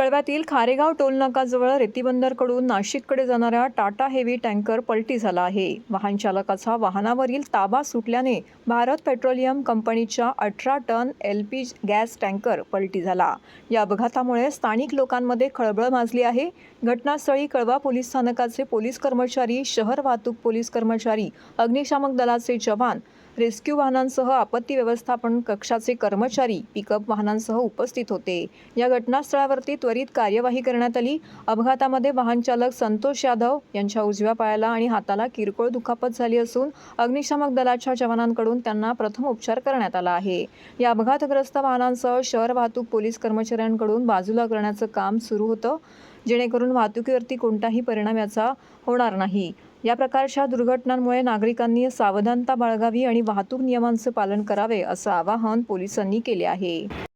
कळव्यातील खारेगाव टोलनाकाजवळ रेतीबंदरकडून नाशिककडे जाणारा Tata heavy tanker पलटी झाला आहे. वाहन चालकाचा वाहनावरील ताबा सुटल्याने भारत पेट्रोलियम कंपनीच्या अठरा ton L P gas tanker पलटी झाला. या अपघातामुळे स्थानिक लोकांमध्ये खळबळ माजली आहे. घटनास्थळी कळवा पोलीस स्थानकाचे पोलीस कर्मचारी शहर वाहतूक पोलीस कर्मचारी अग्निशामक दलाचे जवान रेस्क्यू वाहनांसह आपत्ती व्यवस्थापन कक्षाचे कर्मचारी पिकअप वाहनांसह उपस्थित होते. या घटनास्थळावरती त्वरित कार्यवाही करण्यात आली. अपघातामध्ये वाहन चालक संतोष यादव यांच्या उजव्या पायाला आणि हाताला किरकोळ दुखापत झाली असून अग्निशामक दलाच्या जवानांकडून त्यांना प्रथम उपचार करण्यात आला आहे. या अपघातग्रस्त वाहनांसह शहर वाहतूक पोलीस कर्मचाऱ्यांकडून बाजूला करण्याचं काम सुरू होतं. जेणेकरून वाहतुकीवरती कोणताही परिणाम याचा होणार नाही. या प्रकारच्या दुर्घटनांमुळे नागरिकांनी सावधानता बाळगावी आणि वाहतूक नियमांचं पालन करावे असं आवाहन पोलिसांनी केले आहे.